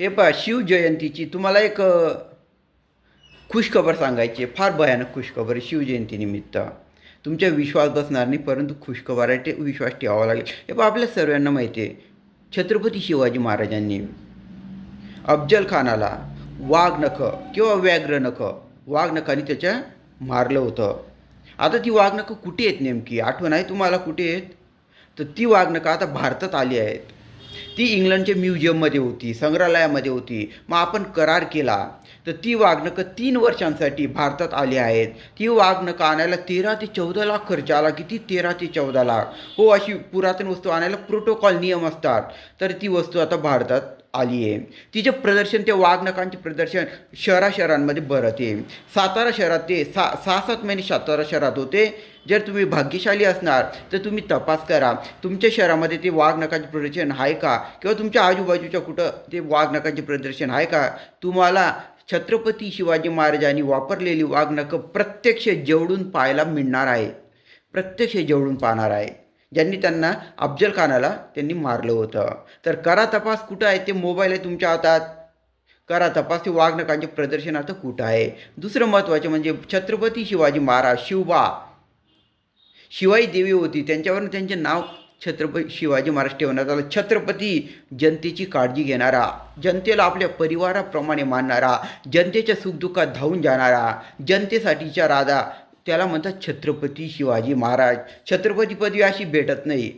हे पहा शिवजयंतीची तुम्हाला एक खुशखबर सांगायची आहे. फार भयानक खुशखबर आहे शिवजयंतीनिमित्त तुमच्या विश्वास बसणार नाही परंतु खुशखबर आहे ते विश्वास ठेवावा लागेल. हे पहा आपल्या सर्वांना माहिती आहे छत्रपती शिवाजी महाराजांनी अफजल खानाला वाघ नखं किंवा व्याघ्र नखं वाघ नखाने त्याच्या मारलं होतं. आता ती वाघ नखं कुठे आहेत नेमकी? आठवण आहे तुम्हाला कुठे आहेत? तर ती वाघ नखं आता भारतात आली आहेत. ती इंग्लंडच्या म्युझियममध्ये होती संग्रहालयामध्ये होती. मग आपण करार केला तर ती वाघनकं तीन वर्षांसाठी भारतात आली आहेत. ती वाघनकं आणायला तेरा ते चौदा लाख खर्च आला किती तेरा ते चौदा लाख. हो अशी पुरातन वस्तू आणायला प्रोटोकॉल नियम असतात. तर ती वस्तू आता भारतात आली आहे. तिचे प्रदर्शन ते वाघनकांचे प्रदर्शन शहरा शहरांमध्ये भरत आहे. सातारा शहरात ते सा सहा सात महिने सातारा शहरात होते. जर तुम्ही भाग्यशाली असणार तर तुम्ही तपास करा. तुमच्या शहरामध्ये ते वाघनकांचे प्रदर्शन आहे का? किंवा तुमच्या आजूबाजूच्या कुठं ते वाघनकांचे प्रदर्शन आहे का? तुम्हाला छत्रपती शिवाजी महाराजांनी वापरलेली वाघनकं प्रत्यक्ष जेवढून पाहायला मिळणार आहे प्रत्यक्ष जेवढून पाहणार आहे. ज्यांनी त्यांना अफजल खानाला त्यांनी मारलं होतं. तर करा तपास कुठं आहे? ते मोबाईल आहे तुमच्या हातात. करा तपास. ते वाघनकांचे प्रदर्शनार्थ कुठं आहे? दुसरं महत्त्वाचं म्हणजे छत्रपती शिवाजी महाराज शिवबा शिवाई देवी होती. त्यांच्यावरून त्यांचे नाव छत्रपती शिवाजी महाराज ठेवण्यात आलं. छत्रपती जनतेची काळजी घेणारा जनतेला आपल्या परिवाराप्रमाणे मानणारा जनतेच्या सुखदुःखात धावून जाणारा जनतेसाठीच्या राजा त्याला म्हणतात छत्रपती शिवाजी महाराज. छत्रपती पदवी अशी भेटत नाही.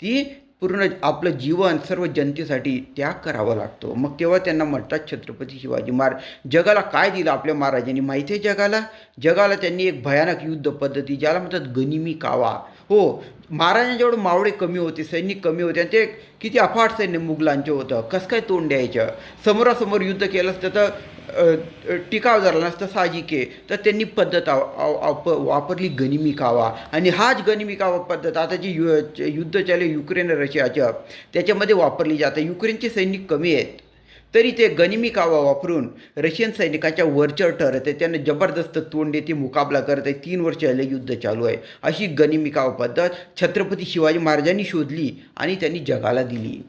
ती पूर्ण आपलं जीवन सर्व जनतेसाठी त्याग करावा लागतो. मग तेव्हा त्यांना म्हणतात छत्रपती शिवाजी महाराज. जगाला काय दिलं आपल्या महाराजांनी? माहिती आहे जगाला? जगाला त्यांनी एक भयानक युद्ध पद्धती ज्याला म्हणतात गनिमी कावा. हो महाराजांच्याकडून मावळे कमी होते सैनिक कमी होते आणि ते किती अफाट सैन्य मुघलांचे होतं. कसं काय तोंड द्यायचं? समोरासमोर युद्ध केलं असतं तर टिकाव झाला नसतं साहजिक आहे तर त्यांनी पद्धत आव- आव- वापरली गनिमी कावा आणि हाच गनिमी कावा पद्धत आता जी यु युद्ध चालू युक्रेन रशियाच्या त्याच्यामध्ये वापरली जाते. युक्रेनचे सैनिक कमी आहेत. तरी ते गनिमी कावा वापरून रशियन सैनिकाच्या वरचर ठरत आहे. त्यांना जबरदस्त तोंड देते मुकाबला करत आहे. तीन वर्ष झाले युद्ध चालू आहे. अशी गनिमी कावा पद्धत छत्रपती शिवाजी महाराजांनी शोधली आणि त्यांनी जगाला दिली.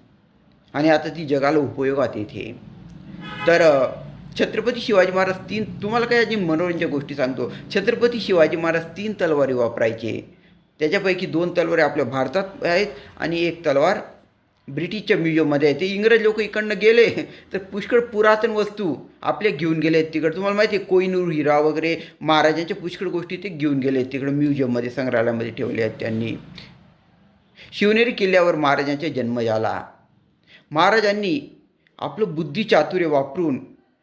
आणि आता ती जगाला उपयोगात येते. तर छत्रपती शिवाजी महाराज तीन तुम्हाला काय अजून मनोरंजक गोष्टी सांगतो? छत्रपती शिवाजी महाराज तीन तलवारी वापरायचे. त्याच्यापैकी दोन तलवारी आपल्या भारतात आहेत आणि एक तलवार ब्रिटिशच्या म्युझियममध्ये आहे. ते इंग्रज लोक इकडनं गेले तर पुष्कळ पुरातन वस्तू आपल्या घेऊन गेले आहेत तिकडं. तुम्हाला माहिती आहे कोयनूर हिरा वगैरे महाराजांच्या पुष्कळ गोष्टी ते घेऊन गेले आहेत तिकडं म्युझियममध्ये संग्रहालयामध्ये ठेवले आहेत त्यांनी. शिवनेरी किल्ल्यावर महाराजांचा जन्म झाला. महाराजांनी आपलं बुद्धी चातुर्य वापरून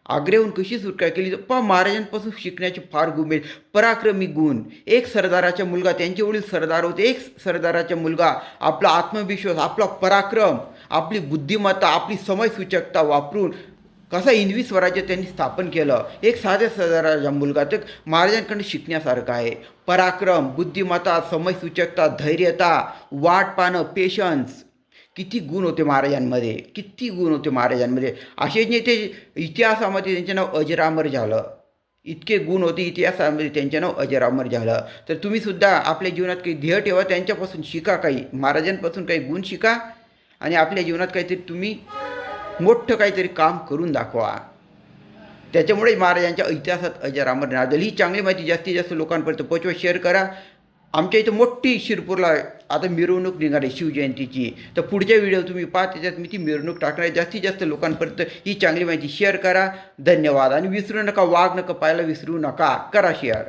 आग्रेहून कशी सुटका केली? तर पहा महाराजांपासून शिकण्याचे फार गुण पराक्रमी गुण. एक सरदाराचा मुलगा त्यांचे वडील सरदार होते. एक सरदाराचा मुलगा आपला आत्मविश्वास आपला पराक्रम आपली बुद्धिमत्ता आपली समयसूचकता वापरून कसा हिंदवी स्वराज्य त्यांनी स्थापन केलं? एक साध्या सरदाराचा मुलगा तर महाराजांकडे शिकण्यासारखं आहे. पराक्रम बुद्धिमत्ता समयसूचकता धैर्यता वाट पाहणं पेशन्स किती गुण होते महाराजांमध्ये किती गुण होते महाराजांमध्ये. असेच नाही ते इतिहासामध्ये त्यांचे नाव अजरामर झालं. इतके गुण होते इतिहासामध्ये त्यांचे नाव अजरामर झालं. तर तुम्ही सुद्धा आपल्या जीवनात काही ध्येय ठेवा त्यांच्यापासून शिका काही महाराजांपासून काही गुण शिका आणि आपल्या जीवनात काहीतरी तुम्ही मोठं काहीतरी काम करून दाखवा. त्याच्यामुळे महाराजांच्या इतिहासात अजरामर नादल ही चांगली माहिती जास्तीत जास्त लोकांपर्यंत पोचवा शेअर करा. आमच्या इथं मोठी शिरपूरला आता मिरवणूक निघाली शिवजयंतीची. तर पुढच्या व्हिडिओ तुम्ही पाहा त्याच्यात मी ती मिरवणूक टाकणार आहे. जास्तीत जास्त लोकांपर्यंत ही चांगली माहिती शेअर करा. धन्यवाद. आणि विसरू नका वाघ नका पाहायला विसरू नका. करा शेअर